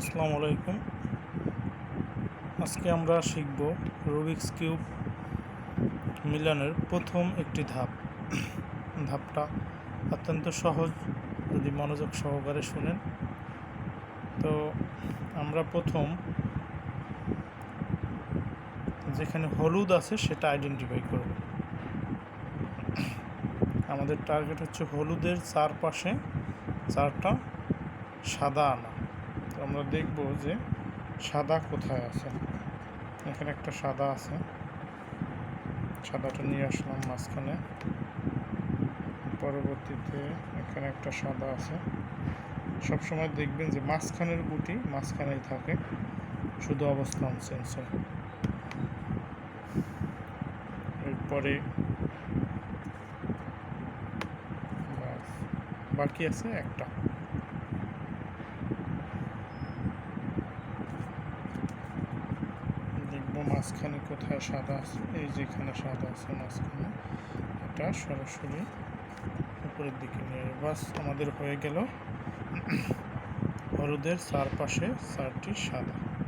আসসালামু আলাইকুম। আজকে আমরা শিখব রুবিক্স কিউব মিলানের প্রথম একটি ধাপ। ধাপটা অত্যন্ত সহজ, যদি মনোযোগ সহকারে শুনেন। তো আমরা প্রথম যেখানে হলুদ আছে সেটা আইডেন্টিফাই করব। আমাদের টার্গেট হচ্ছে হলুদের চারপাশে চারটা সাদা আনা। আমরা দেখব যে সাদা কোথায় আছে। এখানে একটা সাদা আছে। সাদাটা নিয়ে আসলাম মাঝখানে। পরবর্তীতে এখানে একটা সাদা আছে। সবসময় দেখবেন যে মাঝখানের গুটি মাঝখানেই থাকে। শুধু অবস্থান হয় এরপরে বাকি আছে একটা। দেখব মাঝখানে কোথায় সাদা আছে? এই যেখানে সাদা আছে, মাঝখানে। এটা সরাসরি উপরের দিকে নিয়ে বাস, আমাদের হয়ে গেল। হলুদের চারপাশে চারটি সাদা।